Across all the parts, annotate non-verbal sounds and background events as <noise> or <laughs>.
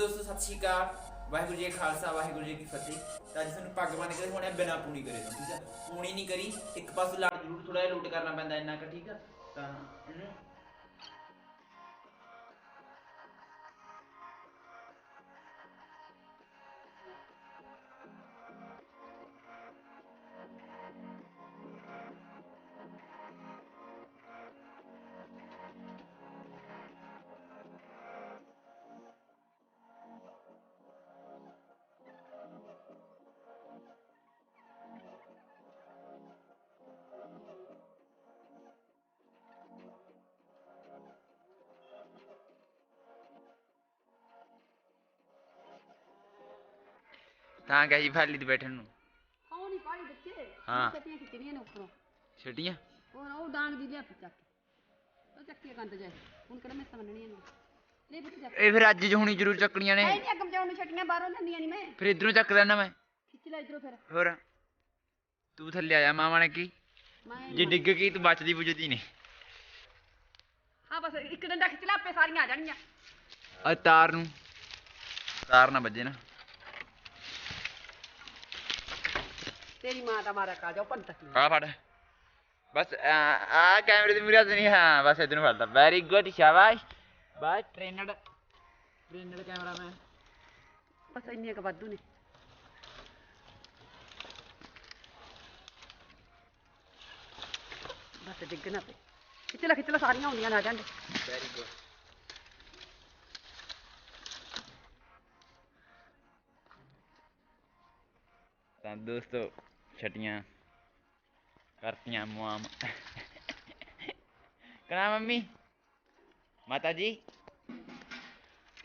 ਦੋਸਤੋ, ਸਤਿ ਸ਼੍ਰੀ ਅਕਾਲ। ਵਾਹਿਗੁਰੂ ਜੀ ਕਾ ਖਾਲਸਾ, ਵਾਹਿਗੁਰੂ ਜੀ ਕੀ ਫਤਿਹ। ਤਾਂ ਅੱਜ ਤੁਹਾਨੂੰ ਪੱਗ ਬੰਨ ਕੇ ਹੁਣ ਬਿਨਾ ਪੂਣੀ ਕਰੇ ਤੋਂ, ਠੀਕ ਆ? ਪੂਣੀ ਨਹੀਂ ਕਰੀ, ਇੱਕ ਪਾਸੇ ਲੜ ਜ਼ਰੂਰ ਥੋੜਾ ਜਿਹਾ ਲੁੱਟ ਕਰਨਾ ਪੈਂਦਾ ਇੰਨਾ ਕੁ, ਠੀਕ ਆ? ਤਾਂ ਇਹਨੂੰ ਤਾਂ ਗਈ ਫੈਲੀ ਤੇ ਬੈਠਣ ਨੂੰ। ਉਹ ਨਹੀਂ ਪਾਈ ਬੱਚੇ ਹਾਂ। ਕੱਟੀਆਂ ਖਿੱਚਣੀਆਂ ਨੇ ਉੱਪਰੋਂ। ਛਟੀਆਂ? ਹੋਰ ਉਹ ਡਾਂਗ ਦੀ ਲਿਆ ਚੱਕ ਕੇ। ਉਹ ਚੱਕੀ ਕੰਦ ਜਾਏ ਹੁਣ ਕਿਹੜਾ ਮੈਂ ਸਮਝਣੀਆਂ ਨੇ ਲੈ ਬੱਚੇ ਚੱਕ। ਇਹ ਫਿਰ ਅੱਜ ਜ ਹੁਣੀ ਜ਼ਰੂਰ ਚੱਕਣੀਆਂ ਐ ਨੇ ਨਹੀਂ ਅੱਗਮ ਜਾਉਣ ਨੂੰ ਛੱਟੀਆਂ ਬਾਹਰੋਂ ਲੈਂਦੀਆਂ ਨਹੀਂ ਮੈਂ। ਫਿਰ ਇਧਰੋਂ ਚੱਕ ਲੈਣਾ ਮੈਂ। ਖਿੱਚ ਲੈ ਇਧਰੋਂ ਫਿਰ। ਹੋਰ। ਤੂੰ ਥੱਲੇ ਆ ਜਾ ਮਾਵਾਂ ਨੇ ਕੀ। ਮੈਂ ਜੇ ਡਿੱਗ ਗਈ ਤੂੰ ਬਚਦੀ ਬੁਝਦੀ ਨਹੀਂ। ਹਾਂ ਬਸ ਇੱਕ ਡੰਡਾ ਖਿੱਚ ਲੈ ਆਪੇ ਸਾਰੀਆਂ ਆ ਜਾਣਗੀਆਂ ਆ ਤਾਰ ਨੂੰ। ਤਾਰ ਨਾ ਵੱਜੇ ਨਾ। ਤੇਰੀ ਮਾਂ ਦਾ ਮਾਰਾ ਕਾ ਜਾਓ ਪੰਤਕ ਆ ਫੜ। ਬਸ ਆ ਕੈਮਰੇ ਦੇ ਮੂਰੇ ਨਹੀਂ ਹਾਂ ਬਸ ਇਧਰ ਨੂੰ ਫੜਦਾ। ਵੈਰੀ ਗੁੱਡ ਸ਼ਾਬਾਸ਼। ਬਾਈ ਟ੍ਰੇਨਡ ਟ੍ਰੇਨਡ ਕੈਮਰਾਮੈਨ ਬਸ ਇੰਨੀਆਂ ਕ ਵਾਧੂ ਨੇ। ਬਸ ਡਿੱਗ ਨਾ ਪਏ ਖਿੱਚ ਲੈ ਖਿੱਚ ਲੈ ਸਾਰੀਆਂ ਹੁੰਦੀਆਂ ਨੇ ਜਾਂਦੇ ਵੈਰੀ ਗੁੱਡ ਤਾਂ ਦੋਸਤੋ ਛਟੀਆਂ ਕਰਤੀਆਂ ਮੁਆਮ ਕਨਾ ਮੰਮੀ ਮਾਤਾ ਜੀ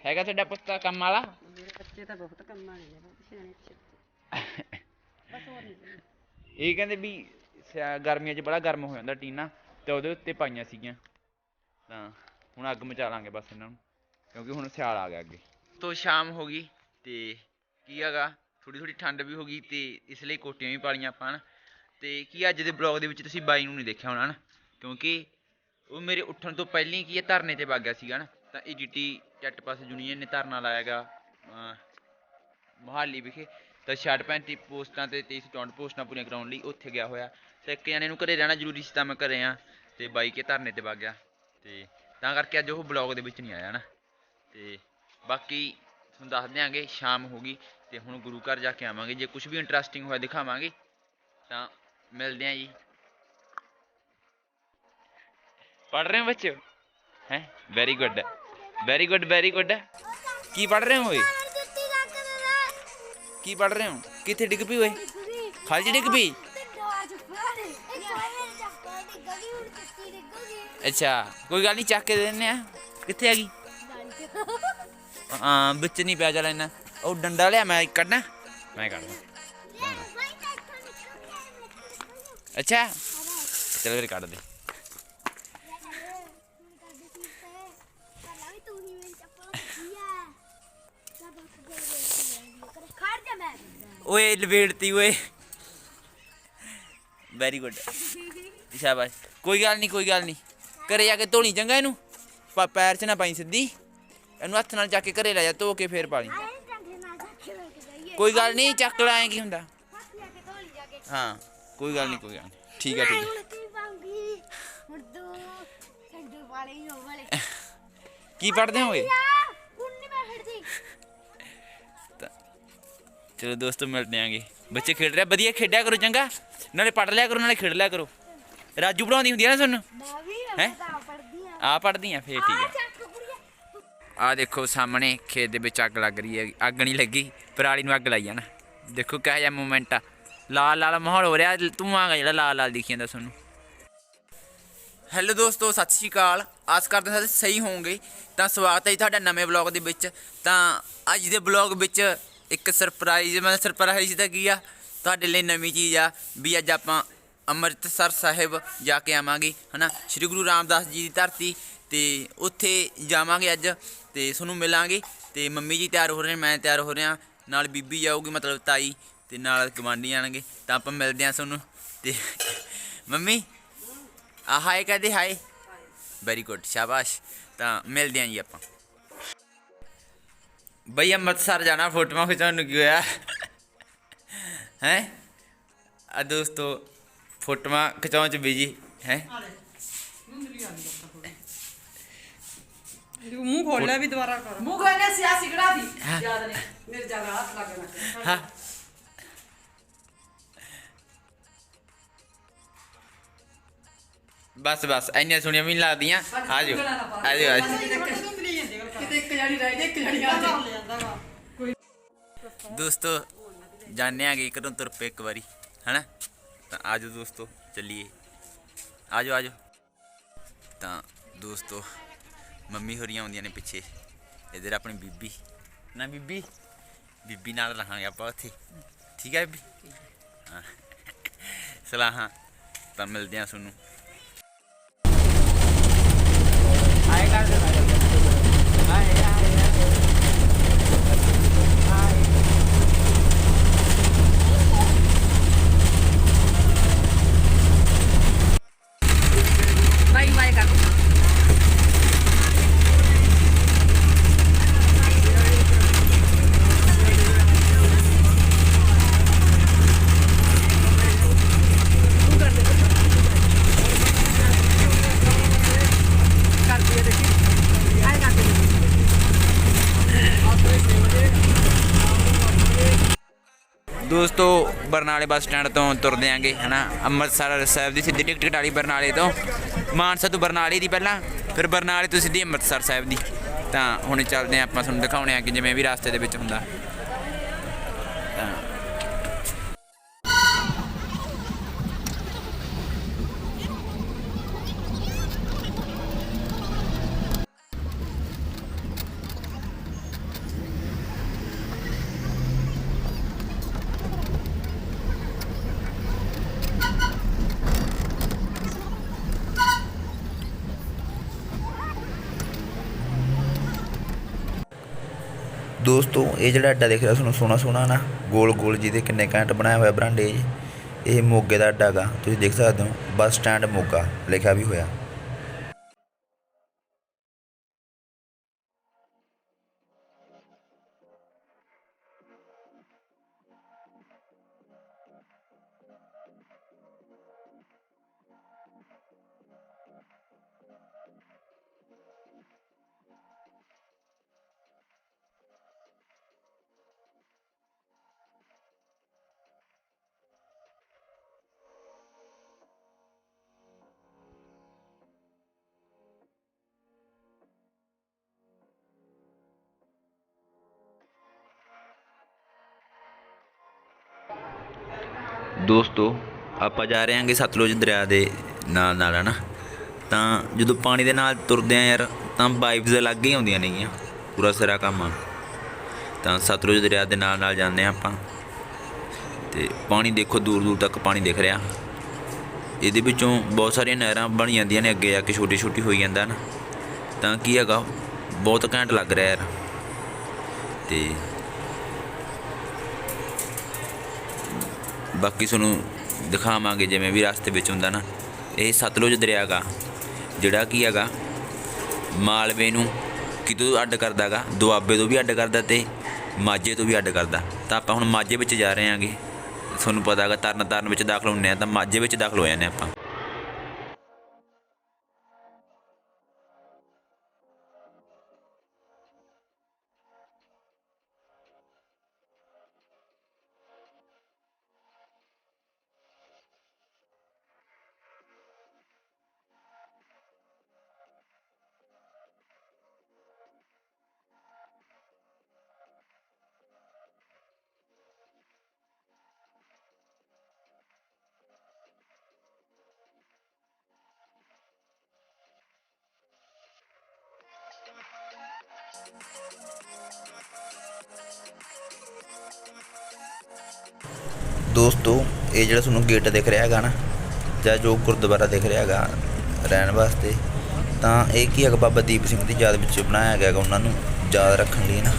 ਹੈਗਾ ਤੁਹਾਡਾ ਪੁੱਤਾ ਕੰਮ ਵਾਲਾ ਮੇਰੇ ਬੱਚੇ ਤਾਂ ਬਹੁਤ ਕੰਮਾਂ ਨੇ ਬਹੁਤ ਸਿਆਣੇ ਪਿੱਛੇ ਬਸ ਹੋਰ ਨਹੀਂ ਇਹ ਕਹਿੰਦੇ ਵੀ ਸਿਆ- ਗਰਮੀਆਂ 'ਚ ਬੜਾ ਗਰਮ ਹੋ ਜਾਂਦਾ ਟੀਨਾ ਤੇ ਉਹਦੇ ਉੱਤੇ ਪਾਈਆਂ ਸੀਗੀਆਂ ਤਾਂ ਹੁਣ ਅੱਗ ਮਚਾ ਲਾਂਗੇ ਬਸ ਇਹਨਾਂ ਨੂੰ ਕਿਉਂਕਿ ਹੁਣ ਸਿਆਲ ਆ ਗਿਆ ਅੱਗੇ ਤੋਂ ਸ਼ਾਮ ਹੋ ਗਈ ਤੇ ਕੀ ਹੈਗਾ ਥੋੜੀ ਥੋੜੀ ਠੰਡ ਵੀ ਹੋ ਗਈ ਤੇ ਇਸ ਲਈ ਕੋਟੀਆਂ ਵੀ ਪਾਲੀਆਂ ਆਪਾਂ ਹਨ। ਤੇ ਕੀ ਅੱਜ ਦੇ ਬਲੌਗ ਦੇ ਵਿੱਚ ਤੁਸੀਂ ਬਾਈ ਨੂੰ ਨਹੀਂ ਦੇਖਿਆ ਹੋਣਾ ਨਾ ਕਿਉਂਕਿ ਉਹ ਮੇਰੇ ਉੱਠਣ ਤੋਂ ਪਹਿਲਾਂ ਹੀ ਕੀ ਹੈ ਧਰਨੇ ਤੇ ਵਗ ਗਿਆ ਸੀਗਾ ਨਾ ਤਾਂ ਇਹ ਈਜੀਟੀ ਚੱਟ ਪਾਸ ਯੂਨੀਅਨ ਨੇ ਧਰਨਾ ਲਾਇਆਗਾ ਮੋਹਾਲੀ ਵਿਖੇ। ਤਾਂ ਸ਼ਰਟ ਪੈਂਟ ਦੀ ਪੋਸਟਾਂ ਤੇ 2364 ਪੋਸਟਾਂ ਪੂਰੀਆਂ ਕਰਾਉਣ ਲਈ ਉੱਥੇ ਗਿਆ ਹੋਇਆ। ਤੇ ਇੱਕ ਜਣੇ ਨੂੰ ਘਰੇ ਰਹਿਣਾ ਜ਼ਰੂਰੀ ਸੀ ਤਾਂ ਮੈਂ ਘਰੇ ਆ ਤੇ ਬਾਈ ਕੇ ਧਰਨੇ ਤੇ ਵਗ ਗਿਆ। ਤੇ ਤਾਂ ਕਰਕੇ ਅੱਜ ਉਹ ਬਲੌਗ ਦੇ ਵਿੱਚ ਨਹੀਂ ਆਇਆ ਨਾ ਤੇ ਬਾਕੀ ਤੁਹਾਨੂੰ ਦੱਸ ਦਿਆਂਗੇ, ਸ਼ਾਮ ਹੋ ਗਈ। ਤੇ ਹੁਣ ਗੁਰੂ ਘਰ ਜਾ ਕੇ ਆਵਾਂਗੇ ਜੇ ਕੁਝ ਵੀ ਇੰਟਰਸਟਿੰਗ ਹੋਇਆ ਦਿਖਾਵਾਂਗੇ ਤਾਂ ਮਿਲਦੇ ਆਂ ਜੀ ਪੜ ਰਹੇ ਹੋ ਬੱਚੇ ਹੈ very good very good very good ਕੀ ਪੜ ਰਹੇ ਹੋ ਓਏ ਕੀ ਪੜ ਰਹੇ ਹੋ ਕਿੱਥੇ ਡਿੱਗ ਪਈ ਓਏ ਖਾਲੀ ਡਿੱਗ ਪਈ ਅੱਛਾ ਕੋਈ ਗੱਲ ਨਹੀਂ ਚੱਕ ਕੇ ਦੇ ਦਿੰਨੇ ਆ ਕਿੱਥੇ ਹੈਗੀ ਹਾਂ ਵਿੱਚ ਨਹੀਂ ਪਿਆ ਚੱਲ ਇੰਨਾ ਉਹ ਡੰਡਾ ਲਿਆ ਮੈਂ ਕੱਢਣਾ? ਮੈਂ ਕੱਢਦਾ। ਅੱਛਾ। ਚਲ ਫਿਰ ਕੱਢ ਦੇ। ਓਏ ਲਵੇੜਤੀ ਓਏ। ਵੈਰੀ ਗੁੱਡ ਸ਼ਾਬਾਸ਼। ਕੋਈ ਗੱਲ ਨਹੀਂ ਕੋਈ ਗੱਲ ਨਹੀਂ ਘਰੇ ਜਾ ਕੇ ਧੋਣੀ ਚੰਗਾ ਇਹਨੂੰ। ਪੈਰ 'ਚ ਨਾ ਪਾਈ ਸਿੱਧੀ। ਇਹਨੂੰ ਹੱਥ ਨਾਲ ਚੱਕ ਕੇ ਘਰੇ ਲੈ ਜਾ ਧੋ ਕੇ ਫੇਰ ਪਾ ਲਈ। ਕੋਈ ਗੱਲ ਨਹੀਂ ਚੱਕ ਲਾਏ ਕੀ ਹੁੰਦਾ? ਹਾਂ ਕੋਈ ਗੱਲ ਨਹੀਂ ਕੋਈ ਗੱਲ ਨਹੀਂ। ਠੀਕ ਹੈ ਠੀਕ ਹੈ। ਕੀ ਪੜਦੇ ਹੋਗੇ? ਚਲੋ ਦੋਸਤੋ ਮਿਲਦੇ ਆਂਗੇ। ਬੱਚੇ ਖੇਡ ਰਿਹਾ ਵਧੀਆ ਖੇਡਿਆ ਕਰੋ ਚੰਗਾ। ਨਾਲੇ ਪੜ ਲਿਆ ਕਰੋ ਨਾਲੇ ਖੇਡ ਲਿਆ ਕਰੋ। ਰਾਜੂ ਪੜਾਉਂਦੀ ਹੁੰਦੀ ਆ ਨਾ ਤੁਹਾਨੂੰ? ਹੈਂ? ਆ। ਪੜਦੀ ਆ ਫੇਰ ਠੀਕ ਆ। ਆ ਦੇਖੋ ਸਾਹਮਣੇ ਖੇਤ ਦੇ ਵਿੱਚ ਅੱਗ ਲੱਗ ਰਹੀ ਹੈ, ਅੱਗ ਨਹੀਂ ਲੱਗੀ ਪਰਾਲੀ ਨੂੰ ਅੱਗ ਲਾਈ ਜਾਣਾ ਦੇਖੋ ਕਿਹੋ ਜਿਹਾ ਮੂਮੈਂਟ ਆ। ਲਾਲ ਲਾਲ ਮਾਹੌਲ ਹੋ ਰਿਹਾ ਧੂਆਂ ਗਾ ਜਿਹੜਾ ਲਾਲ ਲਾਲ ਦਿਖੀ ਜਾਂਦਾ ਤੁਹਾਨੂੰ ਹੈਲੋ ਦੋਸਤੋ, ਸਤਿ ਸ਼੍ਰੀ ਅਕਾਲ। ਆਸ ਕਰਦੇ ਹਾਂ ਸਹੀ ਹੋਵੋਗੇ। ਤਾਂ ਸਵਾਗਤ ਹੈ ਜੀ ਤੁਹਾਡਾ ਨਵੇਂ ਬਲੌਗ ਦੇ ਵਿੱਚ। ਤਾਂ ਅੱਜ ਦੇ ਬਲੌਗ ਵਿੱਚ ਇੱਕ ਸਰਪ੍ਰਾਈਜ਼ ਮੈਂ ਸਰਪ੍ਰਾਈਜ਼ ਤਾਂ ਕੀ ਆ? ਤੁਹਾਡੇ ਲਈ ਨਵੀਂ ਚੀਜ਼ ਆ ਵੀ ਅੱਜ ਆਪਾਂ ਅੰਮ੍ਰਿਤਸਰ ਸਾਹਿਬ ਜਾ ਕੇ ਆਵਾਂਗੇ, ਹਨਾ? ਸ੍ਰੀ ਗੁਰੂ ਰਾਮਦਾਸ ਜੀ ਦੀ ਧਰਤੀ ਤੇ ਉੱਥੇ ਜਾਵਾਂਗੇ ਅੱਜ ਤੇ ਤੁਹਾਨੂੰ ਮਿਲਾਂਗੇ ਤੇ ਮੰਮੀ ਜੀ ਤਿਆਰ ਹੋ ਰਹੇ ਨੇ, ਮੈਂ ਤਿਆਰ ਹੋ ਰਿਹਾ। ਨਾਲ ਬੀਬੀ ਜਾਊਗੀ, ਮਤਲਬ ਤਾਈ ਤੇ ਨਾਲ ਗਵਾਂਢੀ ਆਣਗੇ। ਤਾਂ ਆਪਾਂ ਮਿਲਦੇ ਹਾਂ ਤੁਹਾਨੂੰ ਤੇ <laughs> ਮੰਮੀ ਆ ਹਾਏ ਕਹਦੇ ਹਾਏ? ਵੈਰੀ ਗੁੱਡ ਸ਼ਾਬਾਸ਼। ਤਾਂ ਮਿਲਦੇ ਆਂ ਜੀ ਆਪਾਂ। ਬਈ ਅੰਮ੍ਰਿਤਸਰ ਜਾਣਾ, ਫੋਟੋਆਂ ਖਿਚਾਉਣ ਨੂੰ ਕੀ ਹੋਇਆ? ਹੈ? ਆ ਦੋਸਤੋ, ਫੋਟੋਆਂ ਖਿਚਾਉਣ ਚ ਬਿਜ਼ੀ ਹੈ? ਮੂੰਹ ਖੋਲ ਲਿਆ ਵੀ ਦੁਬਾਰਾ ਕਰ। ਮੂੰਹ ਕੋਨੇ ਸਿਆਸੀ ਕੜਾ ਦੀ। ਯਾਦ ਨਹੀਂ ਮੇਰੇ ਜਗ੍ਹਾ ਹੱਥ ਲੱਗਣਾ ਹਾਂ। ਬਸ ਬਸ ਐਨੀਆਂ ਸੁਣੀਆਂ ਵੀ ਨਹੀਂ ਲੱਗਦੀਆਂ। ਆ ਜਾਓ ਆ ਜਾਓ ਆ ਜਾਓ ਕਿਤੇ ਇੱਕ ਜਣੀ ਰਹਿ ਗਈ ਇੱਕ ਜਣੀ ਆ ਜਾਏ ਦੋਸਤੋ ਜਾਣਿਆ ਕਿ ਕਦੋਂ ਤੁਰ ਪਏ ਇੱਕ ਵਾਰੀ ਹਨਾ? ਤਾਂ ਆਜੋ ਦੋਸਤੋ ਚੱਲੀਏ। ਆਜੋ ਆਜੋ। ਤਾਂ ਦੋਸਤੋ ਮੰਮੀ ਹੋਰੀਆਂ ਆਉਂਦੀਆਂ ਨੇ ਪਿੱਛੇ। ਇਧਰ ਆਪਣੀ ਬੀਬੀ। ਨਾ ਬੀਬੀ ਬੀਬੀ ਨਾਲ ਰਹਾਂਗੇ ਆਪਾਂ ਉੱਥੇ। ਠੀਕ ਹੈ ਬੀਬੀ? ਹਾਂ। ਸਲਾਹਾਂ। ਤਾਂ ਮਿਲਦੇ ਆ ਤੁਹਾਨੂੰ। ਆਏ ਕਰ ਦੇ ਦੋਸਤੋ, ਬਰਨਾਲੇ ਬੱਸ ਸਟੈਂਡ ਤੋਂ ਤੁਰਦੇ ਆਂਗੇ, ਹਨਾ? ਅੰਮ੍ਰਿਤਸਰ ਸਾਹਿਬ ਦੀ ਸਿੱਧੀ ਟਿਕਟ ਕਟਾਲੀ ਬਰਨਾਲੇ ਤੋਂ। ਮਾਨਸਾ ਤੋਂ ਬਰਨਾਲੇ ਦੀ ਪਹਿਲਾਂ, ਫਿਰ ਬਰਨਾਲੇ ਤੋਂ ਸਿੱਧੀ ਅੰਮ੍ਰਿਤਸਰ ਸਾਹਿਬ ਦੀ। ਤਾਂ ਹੁਣ ਚੱਲਦੇ ਆਂ, ਆਪਾਂ ਤੁਹਾਨੂੰ ਦਿਖਾਉਣੇ ਆ ਕਿ ਜਿਵੇਂ ਵੀ ਰਸਤੇ ਦੇ ਵਿੱਚ ਹੁੰਦਾ। ਦੋਸਤੋ, ਇਹ ਜਿਹੜਾ ਅੱਡਾ ਦੇਖ ਰਿਹਾ ਤੁਹਾਨੂੰ ਸੋਹਣਾ ਸੋਹਣਾ ਨਾ, ਗੋਲ ਗੋਲ ਜਿਹਦੇ ਕਿੰਨੇ ਘੰਟ ਬਣਾਇਆ ਹੋਇਆ ਬਰਾਂਡੇ 'ਚ ਇਹ ਮੋਗੇ ਦਾ ਅੱਡਾ ਗਾ, ਤੁਸੀਂ ਦੇਖ ਸਕਦੇ ਹੋ, ਬੱਸ ਸਟੈਂਡ ਮੋਗਾ, ਲਿਖਿਆ ਵੀ ਹੋਇਆ। ਦੋਸਤੋ, ਆਪਾਂ ਜਾ ਰਹੇ ਹਾਂਗੇ ਸਤਲੁਜ ਦਰਿਆ ਦੇ ਨਾਲ ਨਾਲ, ਹਨਾ? ਤਾਂ ਜਦੋਂ ਪਾਣੀ ਦੇ ਨਾਲ ਤੁਰਦੇ ਆ ਯਾਰ, ਤਾਂ ਵਾਈਬਸ ਅਲੱਗ ਹੀ ਆਉਂਦੀਆਂ ਨੇਗੀਆਂ, ਪੂਰਾ ਸਾਰਾ ਕੰਮ ਆ। ਤਾਂ ਸਤਲੁਜ ਦਰਿਆ ਦੇ ਨਾਲ ਨਾਲ ਜਾਂਦੇ ਆ ਆਪਾਂ। ਤੇ ਪਾਣੀ ਦੇਖੋ, ਦੂਰ ਦੂਰ ਤੱਕ ਪਾਣੀ ਦਿਖ ਰਿਹਾ। ਇਹਦੇ ਵਿੱਚੋਂ ਬਹੁਤ ਸਾਰੀਆਂ ਨਹਿਰਾਂ ਬਣ ਜਾਂਦੀਆਂ ਨੇ, ਅੱਗੇ ਜਾ ਕੇ ਛੋਟੀ ਛੋਟੀ ਹੋਈ ਜਾਂਦਾ ਨਾ ਤਾਂ ਕੀ ਹੈਗਾ, ਬਹੁਤ ਘੈਂਟ ਲੱਗ ਰਿਹਾ ਯਾਰ। ਤੇ ਬਾਕੀ ਤੁਹਾਨੂੰ ਦਿਖਾਵਾਂਗੇ ਜਿਵੇਂ ਵੀ ਰਸਤੇ ਵਿੱਚ ਹੁੰਦਾ ਨਾ। ਇਹ ਸਤਲੁਜ ਦਰਿਆ ਗਾ ਜਿਹੜਾ ਕੀ ਹੈਗਾ, ਮਾਲਵੇ ਨੂੰ ਕਿਤੋਂ ਅੱਡ ਕਰਦਾਗਾ? ਦੁਆਬੇ ਤੋਂ ਵੀ ਅੱਡ ਕਰਦਾ ਤੇ ਮਾਝੇ ਤੋਂ ਵੀ ਅੱਡ ਕਰਦਾ। ਤਾਂ ਆਪਾਂ ਹੁਣ ਮਾਝੇ ਵਿੱਚ ਜਾ ਰਹੇ ਹਾਂਗੇ। ਤੁਹਾਨੂੰ ਪਤਾ ਹੈਗਾ, ਤਰਨ ਤਾਰਨ ਵਿੱਚ ਦਾਖਲ ਹੁੰਨੇ ਆ, ਤਾਂ ਮਾਝੇ ਵਿੱਚ ਦਾਖਲ ਹੋ ਜਾਂਦੇ ਆਪਾਂ। ਦੋਸਤੋ, ਇਹ ਜਿਹੜਾ ਤੁਹਾਨੂੰ ਗੇਟ ਦਿਖ ਰਿਹਾ ਹੈਗਾ ਨਾ, ਜਾਂ ਜੋ ਗੁਰਦੁਆਰਾ ਦਿਖ ਰਿਹਾ ਹੈਗਾ ਰਹਿਣ ਵਾਸਤੇ, ਤਾਂ ਇਹ ਕੀ ਹੈਗਾ ਬਾਬਾ ਦੀਪ ਸਿੰਘ ਦੀ ਯਾਦ ਵਿੱਚ ਬਣਾਇਆ ਗਿਆ ਹੈਗਾ ਉਹਨਾਂ ਨੂੰ, ਯਾਦ ਰੱਖਣ ਲਈ ਨਾ।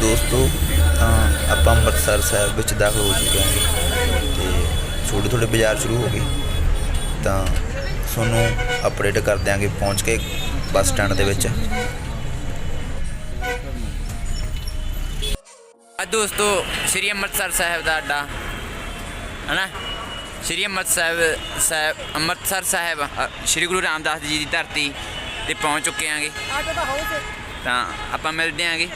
ਦੋਸਤੋ, ਤਾਂ ਆਪਾਂ ਅੰਮ੍ਰਿਤਸਰ ਸਾਹਿਬ ਵਿੱਚ ਦਾਖਲ ਹੋ ਚੁੱਕੇ ਹਾਂ ਛੋਟੇ ਛੋਟੇ ਬਾਜ਼ਾਰ ਸ਼ੁਰੂ ਹੋ ਗਏ ਤਾਂ ਤੁਹਾਨੂੰ ਅਪਡੇਟ ਕਰ ਦਿਆਂਗੇ ਪਹੁੰਚ ਕੇ ਬੱਸ ਸਟੈਂਡ ਦੇ ਵਿੱਚ। ਆ ਦੋਸਤੋ ਸ਼੍ਰੀ ਅੰਮ੍ਰਿਤਸਰ ਸਾਹਿਬ ਦਾ ਅੱਡਾ। ਹਨਾ? ਸ਼੍ਰੀ ਅੰਮ੍ਰਿਤਸਰ ਸਾਹਿਬ ਸਾਹਿਬ ਅੰਮ੍ਰਿਤਸਰ ਸਾਹਿਬ ਅ, ਸ਼੍ਰੀ ਗੁਰੂ ਰਾਮਦਾਸ ਜੀ ਦੀ ਧਰਤੀ ਤੇ ਪਹੁੰਚ ਚੁੱਕੇ ਆਂਗੇ। ਤਾਂ ਆਪਾਂ ਮਿਲਦੇ ਆਂਗੇ।